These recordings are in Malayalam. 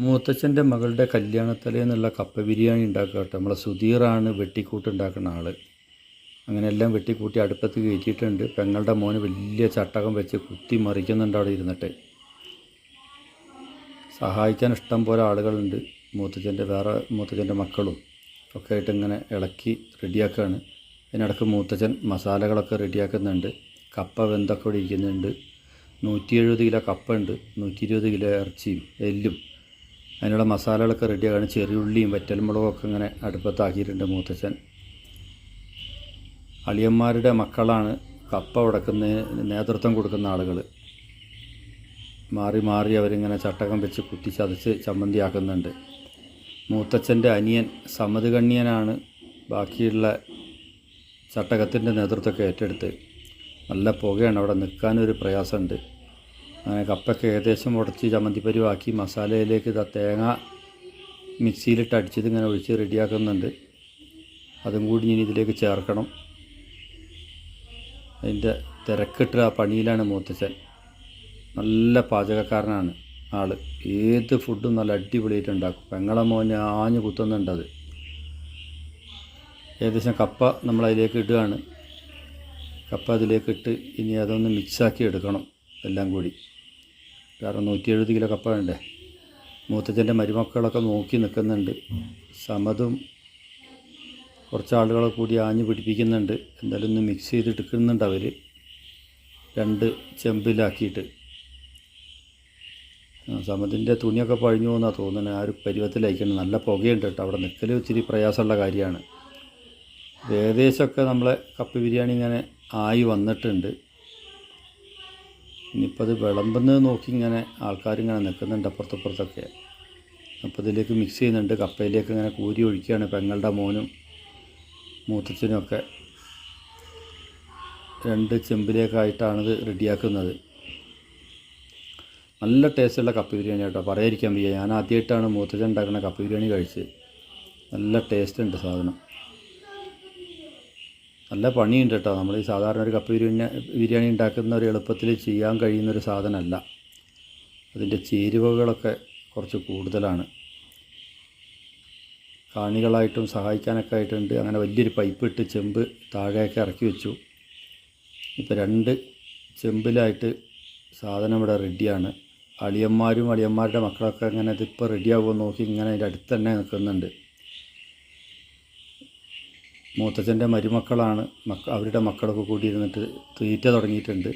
മൂത്തച്ഛന്റെ മകളുടെ കല്യാണത്തലേന്നുള്ള കപ്പ ബിരിയാണി ഉണ്ടാക്കുക കേട്ടോ. നമ്മളെ സുധീറാണ് വെട്ടിക്കൂട്ട് ഉണ്ടാക്കുന്ന ആൾ അങ്ങനെ എല്ലാം വെട്ടിക്കൂട്ടി അടുപ്പത്ത് കയറ്റിയിട്ടുണ്ട്. പെങ്ങളുടെ മോന് വലിയ ചട്ടകം വെച്ച് കുത്തി മറിക്കുന്നുണ്ട് അവിടെ ഇരുന്നിട്ട്. സഹായിക്കാൻ ഇഷ്ടം പോലെ ആളുകളുണ്ട്. മൂത്തച്ഛന്റെ വേറെ മൂത്തച്ഛന്റെ മക്കളും ഒക്കെ ആയിട്ട് ഇങ്ങനെ ഇളക്കി റെഡിയാക്കുകയാണ്. അതിനിടക്ക് മൂത്തച്ഛൻ മസാലകളൊക്കെ റെഡിയാക്കുന്നുണ്ട്. കപ്പ വെന്തൊക്കെ ഇരിക്കുന്നുണ്ട്. നൂറ്റി എഴുപത് കിലോ കപ്പ ഉണ്ട്. നൂറ്റി ഇരുപത് കിലോ ഇറച്ചിയും എല്ലും അതിനുള്ള മസാലകളൊക്കെ റെഡിയാണ് ചെറിയുള്ളിയും വറ്റൽമുളകൊക്കെ ഇങ്ങനെ അടുപ്പത്താക്കിയിട്ടുണ്ട് മൂത്തച്ഛൻ. അളിയന്മാരുടെ മക്കളാണ് കപ്പ ഉടക്കുന്നതിന് നേതൃത്വം കൊടുക്കുന്ന ആളുകൾ മാറി മാറി അവരിങ്ങനെ ചട്ടകം വെച്ച് കുത്തി ചതച്ച് ചമ്മന്തിയാക്കുന്നുണ്ട്. മൂത്തച്ഛന്റെ അനിയൻ സമതുകണ്ണിയനാണ് ബാക്കിയുള്ള ചട്ടകത്തിന്റെ നേതൃത്വമൊക്കെ ഏറ്റെടുത്ത്. നല്ല പുകയാണ് അവിടെ നിൽക്കാനൊരു പ്രയാസമുണ്ട്. അങ്ങനെ കപ്പൊക്കെ ഏകദേശം ഉടച്ച് ചമ്മന്തിപ്പരുവാക്കി മസാലയിലേക്ക് തേങ്ങ മിക്സിയിലിട്ട് അടിച്ചത് ഇങ്ങനെ ഒഴിച്ച് റെഡിയാക്കുന്നുണ്ട്. അതും കൂടി ഇനി ഇതിലേക്ക് ചേർക്കണം. അതിന്റെ തിരക്കിട്ട ആ പണിയിലാണ് മൂത്തച്ഛൻ. നല്ല പാചകക്കാരനാണ് ആൾ ഏത് ഫുഡും നല്ല അടിപൊളിയായിട്ട് ഉണ്ടാക്കും. പെങ്ങളെ മോനെ ആഞ്ഞു കുത്തുന്നുണ്ട് അത്. ഏകദേശം കപ്പ നമ്മൾ അതിലേക്ക് ഇടുകയാണ്. കപ്പ അതിലേക്ക് ഇട്ട് ഇനി അതൊന്ന് മിക്സാക്കി എടുക്കണം എല്ലാം കൂടി. കാരണം നൂറ്റി എഴുപത് കിലോ കപ്പ വേണ്ടേ മൂത്തച്ഛന്റെ മരുമക്കളൊക്കെ നോക്കി നിൽക്കുന്നുണ്ട്. സമതും കുറച്ച് ആളുകളെ കൂടി ആഞ്ഞു പിടിപ്പിക്കുന്നുണ്ട്. എന്തായാലും ഒന്ന് മിക്സ് ചെയ്തെടുക്കുന്നുണ്ട് അവർ രണ്ട് ചെമ്പിലാക്കിയിട്ട്. സമതിന്റെ തുണിയൊക്കെ പഴിഞ്ഞു പോകുന്നാണ് തോന്നുന്നത്. ആ ഒരു പരുവത്തിലയക്കണം നല്ല പുകയുണ്ട് കേട്ടോ. അവിടെ നിൽക്കൽ ഇച്ചിരി പ്രയാസമുള്ള കാര്യമാണ്. ഏകദേശമൊക്കെ നമ്മളെ കപ്പ ബിരിയാണി ഇങ്ങനെ ആയി വന്നിട്ടുണ്ട്. ഇനിയിപ്പോൾ അത് വിളമ്പുന്നത് നോക്കി ഇങ്ങനെ ആൾക്കാരിങ്ങനെ നിൽക്കുന്നുണ്ട് അപ്പുറത്തപ്പുറത്തൊക്കെ അപ്പോൾ ഇതിലേക്ക് മിക്സ് ചെയ്യുന്നുണ്ട്. കപ്പയിലേക്ക് ഇങ്ങനെ കൂരി ഒഴിക്കുകയാണ് പെങ്ങളുടെ മോനും മൂത്തച്ഛനുമൊക്കെ രണ്ട് ചെമ്പിലേക്കായിട്ടാണിത് റെഡിയാക്കുന്നത്. നല്ല ടേസ്റ്റുള്ള കപ്പ ബിരിയാണി കേട്ടോ. പറയാതിരിക്കാൻ വയ്യ. ഞാൻ ആദ്യമായിട്ടാണ് മൂത്തച്ഛൻ ഉണ്ടാക്കുന്ന കപ്പ ബിരിയാണി കഴിച്ച് നല്ല ടേസ്റ്റ് ഉണ്ട് സാധനം. നല്ല പണിയുണ്ട് കേട്ടോ. നമ്മൾ ഈ സാധാരണ ഒരു കപ്പ ബിരിയാണി ബിരിയാണി ഉണ്ടാക്കുന്ന ഒരു എളുപ്പത്തിൽ ചെയ്യാൻ കഴിയുന്നൊരു സാധനമല്ല. അതിന്റെ ചേരുവകളൊക്കെ കുറച്ച് കൂടുതലാണ്. കാണികളായിട്ടും സഹായിക്കാനൊക്കെ ആയിട്ടുണ്ട്. അങ്ങനെ വലിയൊരു പൈപ്പ് ഇട്ട് ചെമ്പ് താഴെയൊക്കെ ഇറക്കി വെച്ചു. ഇപ്പോൾ രണ്ട് ചെമ്പിലായിട്ട് സാധനം ഇവിടെ റെഡിയാണ് അളിയന്മാരും അളിയന്മാരുടെ മക്കളൊക്കെ ഇങ്ങനെ ഇതിപ്പോൾ റെഡിയാകുമോ നോക്കി ഇങ്ങനെ അതിന്റെ അടുത്ത് തന്നെ നിൽക്കുന്നുണ്ട്. മൂത്തച്ഛന്റെ മരുമക്കളാണ്. മക്ക അവരുടെ മക്കളൊക്കെ കൂട്ടിയിരുന്നിട്ട് ഇരുന്നിട്ട് തീറ്റ തുടങ്ങിയിട്ടുണ്ട്.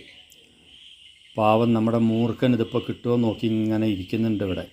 പാവം നമ്മുടെ മൂർഖൻ ഇതിപ്പോൾ കിട്ടുമോ നോക്കി ഇങ്ങനെ ഇരിക്കുന്നുണ്ട് ഇവിടെ.